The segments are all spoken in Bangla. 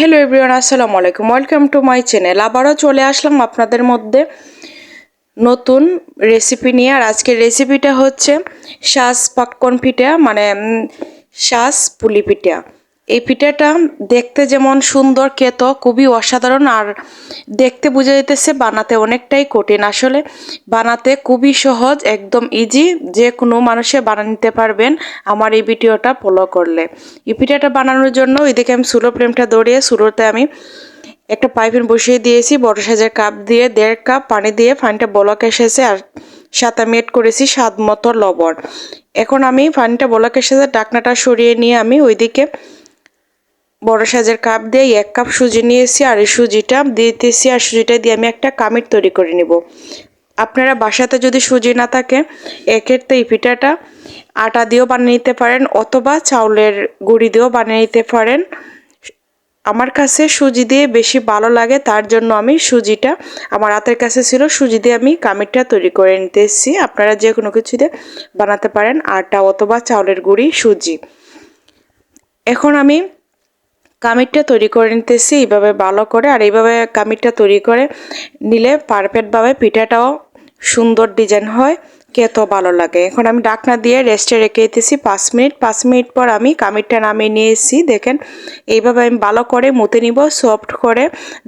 হ্যালো এভরিওয়ান আসসালামু আলাইকুম। ওয়েলকাম টু মাই চ্যানেল আবারও চলে আসলাম আপনাদের মধ্যে নতুন রেসিপি নিয়ে। আর আজকের রেসিপিটা হচ্ছে শ্বাস পাক্কন পিঠা মানে শাঁস পুলি পিঠা। এই পিঠাটা দেখতে যেমন সুন্দর খেত খুবই অসাধারণ আর দেখতে বোঝা যেতেছে বানাতে অনেকটাই কঠিন। আসলে বানাতে খুবই সহজ, একদম ইজি যে কোনো মানুষে বানিয়ে নিতে পারবেন। আমার এই ভিডিওটা ফলো করলে। এই পিঠাটা বানানোর জন্য এদিকে আমি সুলো ফ্লেমটা ধরিয়ে, সুলোতে আমি একটা পাইপিন বসিয়ে দিয়েছি, বড় সাইজের কাপ দিয়ে, দেড় কাপ পানি দিয়ে পানিটা বলক এসেছে আর সাথে আমি এড করেছি স্বাদ মতো লবণ। এখন আমি পানিটা বলক এসেছে ডাকনাটা সরিয়ে নিয়ে আমি ওইদিকে বড় সাজের কাপ দিয়ে এক কাপ সুজি নিয়েছি আর এই সুজিটা দিতেছি আর সুজিটা দিয়ে আমি একটা কামিট তৈরি করে নিব। আপনারা বাসাতে যদি সুজি না থাকে এক্ষেত্রে এই পিঠাটা। আটা দিয়েও বানিয়ে নিতে পারেন অথবা চাউলের গুঁড়ি দিয়েও বানিয়ে নিতে পারেন। আমার কাছে সুজি দিয়ে বেশি ভালো লাগে, তার জন্য আমি সুজিটা, আমার হাতের কাছে ছিল সুজি দিয়ে আমি কামিরটা তৈরি করে নিতে এসেছি আপনারা যে কোনো কিছু দিয়ে বানাতে পারেন, আটা অথবা চাউলের গুঁড়ি, সুজি। এখন আমি কামিরটা তৈরি করে নিতেছি, এইভাবে ভালো করে। আর এইভাবে কামিরটা তৈরি করে নিলে পারফেক্টভাবে পিঠাটাও সুন্দর ডিজাইন হয়, খেতেও ভালো লাগে। এখন আমি ডাকনা দিয়ে রেস্টে রেখে দিতেছি পাঁচ মিনিট। পাঁচ মিনিট পর আমি কামিরটা নামিয়ে নিয়ে এসেছি দেখেন। এইভাবে আমি ভালো করে মুতে নিব সফট করে,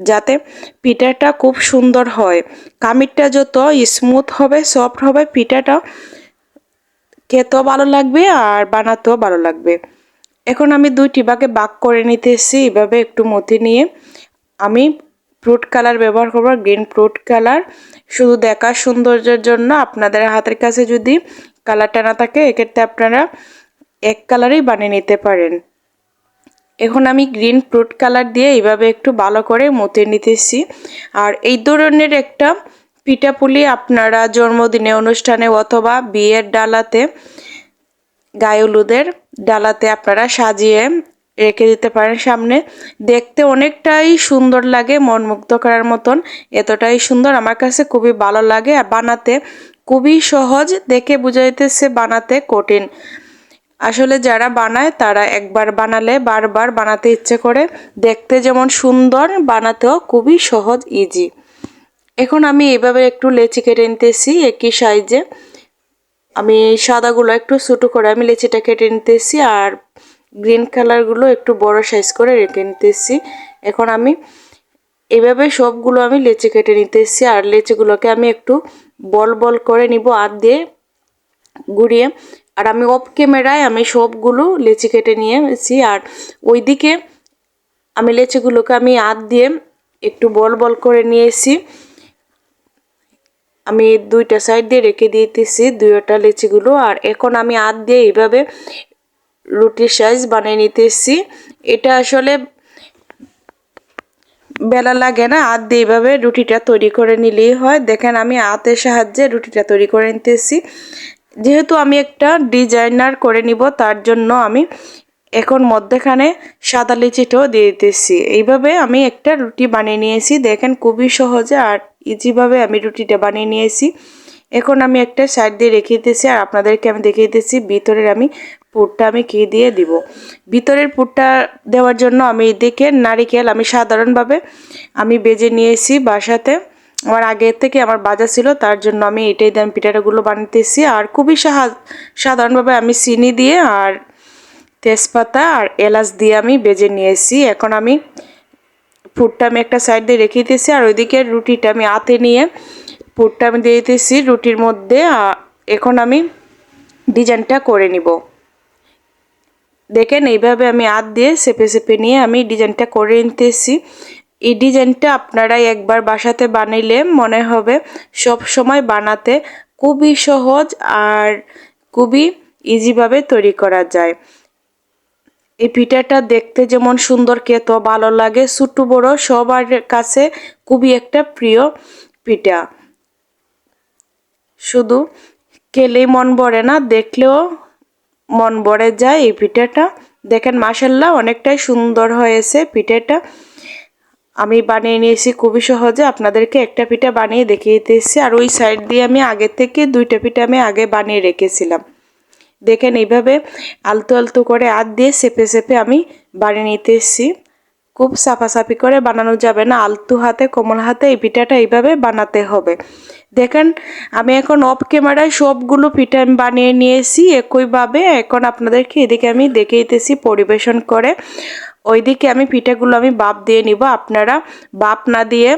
যাতে পিঠাটা খুব সুন্দর হয়। কামিরটা যত স্মুথ হবে সফট হবে পিঠাটা খেতেও ভালো লাগবে আর বানাতেও ভালো লাগবে। এখন আমি দুইটি ভাগে বাক করে নিতেছি, এভাবে একটু মতি নিয়ে। আমি ফ্রুট কালার ব্যবহার করব গ্রিন ফ্রুট কালার শুধু দেখা সৌন্দর্যের জন্য আপনাদের হাতের কাছে যদি কালারটা না থাকে, এক্ষেত্রে আপনারা এক কালারই বানিয়ে নিতে পারেন। এখন আমি গ্রিন ফ্রুট কালার দিয়ে এইভাবে একটু ভালো করে মতে নিতেছি। আর এই ধরনের একটা পিঠাপুলি আপনারা জন্মদিনে, অনুষ্ঠানে অথবা বিয়ের ডালাতে গায়ে ডালাতে আপনারা সাজিয়ে রেখে দিতে পারেন সামনে। দেখতে অনেকটাই সুন্দর লাগে মন মুগ্ধ করার মতন। এতটাই সুন্দর, আমার কাছে খুবই ভালো লাগে। আর বানাতে খুবই সহজ, দেখে বোঝা যাইতেছে বানাতে কঠিন। আসলে যারা বানায়, তারা একবার বানালে বারবার বানাতে ইচ্ছে করে। দেখতে যেমন সুন্দর, বানাতেও খুবই সহজ ইজি এখন আমি এইভাবে একটু লেচি কেটে নিতেছি, একই সাইজে। আমি সাদাগুলো একটু ছোটো করে, আমি লেচিটা কেটে নিতেছি আর গ্রিন কালারগুলো একটু বড় সাইজ করে রেখে নিতেছি। এখন আমি এভাবে সবগুলো আমি লেচি কেটে নিতেছি আর লেচিগুলোকে আমি একটু বল বল করে নিব হাত দিয়ে ঘুরিয়ে। আর আমি অফ ক্যামেরায় আমি সবগুলো লেচি কেটে নিয়েছি আর ওইদিকে আমি লেচিগুলোকে আমি হাত দিয়ে একটু বল বল করে নিয়েছি। আমি দুইটা সাইড দিয়ে রেখে দিতেছি, দুইটা লেচিগুলো। আর এখন আমি হাত দিয়ে এইভাবে রুটির সাইজ বানিয়ে নিতেছি। এটা আসলে বেলা লাগে না, হাত দিয়ে এইভাবে রুটিটা তৈরি করে নিলেই হয়। দেখেন আমি হাতের সাহায্যে রুটিটা তৈরি করে নিতেছি। যেহেতু আমি একটা ডিজাইনার করে নিব, তার জন্য আমি এখন মধ্যেখানে সাদা লিচিটাও দিয়ে দিতেছি। এইভাবে আমি একটা রুটি বানিয়ে নিয়েছি। দেখেন খুবই সহজে আর ইজিভাবে আমি রুটিটা বানিয়ে নিয়েছি। এখন আমি একটা সাইড দিয়ে রেখে দিতেছি আর আপনাদেরকে আমি দেখিয়ে দিতেছি ভিতরের আমি পুরটা আমি কী দিয়ে দিব। ভিতরের পুরটা দেওয়ার জন্য আমি এদিকে নারিকেল আমি সাধারণভাবে আমি বেজে নিয়েছি বাসাতে। আমার আগের থেকে আমার বাজা ছিল, তার জন্য আমি এটাই দিয়ে আমি পিঠাটাগুলো বানাতেছি। আর খুবই সাধারণভাবে আমি চিনি দিয়ে আর তেজপাতা আর এলাচ দিয়ে আমি বেজে নিয়েছি। এখন আমি ফুটটা আমি একটা সাইড দিয়ে রেখে দিয়েছি, আর ওইদিকে রুটিটা আমি আতে নিয়ে পুরটা আমি দিয়ে দিতেছি রুটির মধ্যে এখন আমি ডিজাইনটা করে নিব। দেখেন, এইভাবে আমি হাত দিয়ে সেপে সেপে নিয়ে আমি ডিজাইনটা করে নিতেছি। এই ডিজাইনটা আপনারা একবার বাসাতে বানাইলে মনে হবে সব সময় বানাতে খুবই সহজ আর খুবই ইজিভাবে তৈরি করা যায়। এই পিঠাটা দেখতে যেমন সুন্দর খেত ভালো লাগে। ছোট বড়, সবার কাছে খুবই একটা প্রিয় পিঠা। শুধু খেলেই মন ভরে না, দেখলেও মন ভরে যায় এই পিঠাটা। দেখেন মাসাল্লাহ অনেকটাই সুন্দর হয়েছে পিঠাটা। আমি বানিয়ে নিয়েছি খুবই সহজে, আপনাদেরকে একটা পিঠা বানিয়ে দেখিয়ে দিতেছি আর ওই সাইড দিয়ে আমি আগে থেকে দুইটা পিঠা আমি আগে বানিয়ে রেখেছিলাম। দেখেন এইভাবে আলতো আলতো করে হাত দিয়ে সেপে সেপে আমি বানিয়ে নিতেছি খুব সাফাসাফি করে বানানো যাবে না, আলতু হাতে, কোমল হাতে এই পিঠাটা এইভাবে বানাতে হবে। দেখেন, আমি এখন অফ ক্যামেরায় সবগুলো পিঠা আমি বানিয়ে নিয়েছি একইভাবে। এখন আপনাদেরকে এদিকে আমি দেখিয়েতেছি পরিবেশন করে। ওইদিকে আমি পিঠাগুলো আমি বাপ দিয়ে নিব। আপনারা বাপ না দিয়ে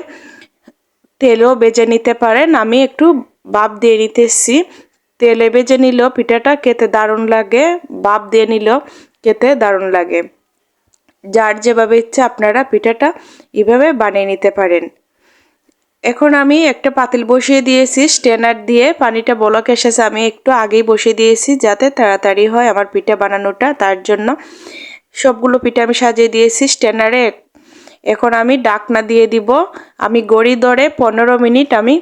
তেলও বেজে নিতে পারেন। আমি একটু বাপ দিয়ে নিতেছি। তেলে ভেজে নিল, পিঠাটা খেতে দারুণ লাগে বাপ দিয়ে নিল, খেতে দারুণ লাগে। যার যেভাবে ইচ্ছে আপনারা পিঠাটা এভাবে বানিয়ে নিতে পারেন। এখন আমি একটা পাতিল বসিয়ে দিয়েছি স্ট্যান্ডার দিয়ে। পানিটা বলক এসেছে, আমি একটু আগেই বসিয়ে দিয়েছি যাতে তাড়াতাড়ি হয় আমার পিঠা বানানোটা। তার জন্য সবগুলো পিঠা আমি সাজিয়ে দিয়েছি স্ট্যান্ডারে এখন আমি ডাকনা দিয়ে দিব। আমি গড়ি দরে পনেরো মিনিট আমি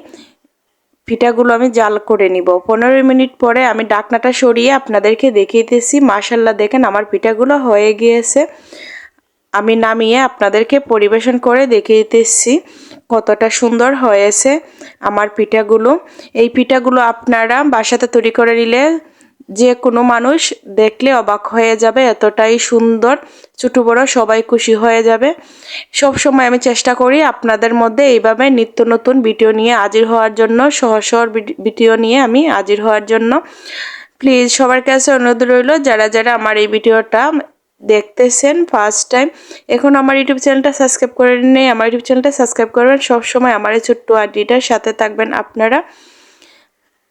পিঠাগুলো আমি জাল করে নিব। পনেরো মিনিট পরে আমি ডাকনাটা সরিয়ে আপনাদেরকে দেখিয়েতেছি। মাসাল্লাহ দেখেন আমার পিঠাগুলো হয়ে গিয়েছে। আমি নামিয়ে আপনাদেরকে পরিবেশন করে দেখিয়েতেছি কতটা সুন্দর হয়েছে আমার পিঠাগুলো। এই পিঠাগুলো আপনারা বাসাতে তৈরি করে নিলে যে কোনো মানুষ দেখলে অবাক হয়ে যাবে এতটাই সুন্দর, ছোটো বড় সবাই খুশি হয়ে যাবে। সব সময় আমি চেষ্টা করি আপনাদের মধ্যে এইভাবে নিত্য নতুন ভিডিও নিয়ে হাজির হওয়ার জন্য, সহজ সহজ ভিডিও নিয়ে আমি হাজির হওয়ার জন্য। প্লিজ সবার কাছে অনুরোধ রইল, যারা যারা আমার এই ভিডিওটা দেখতেছেন ফার্স্ট টাইম এখন আমার ইউটিউব চ্যানেলটা সাবস্ক্রাইব করে নেই আমার ইউটিউব চ্যানেলটা সাবস্ক্রাইব করবেন সবসময় আমার এই ছোট্ট আড্ডিটার সাথে থাকবেন আপনারা।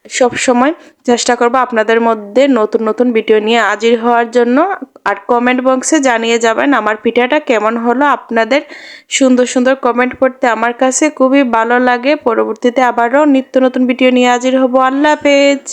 সব সময় চেষ্টা করব আপনাদের মধ্যে নতুন নতুন ভিডিও নিয়ে হাজির হওয়ার জন্য। আর কমেন্ট বক্সে জানিয়ে যাবেন আমার পিঠাটা কেমন হলো, আপনাদের সুন্দর সুন্দর কমেন্ট পড়তে আমার কাছে খুবই ভালো লাগে। পরবর্তীতে আবারও নিত্য নতুন ভিডিও নিয়ে হাজির হব। আল্লাহ হাফেজ।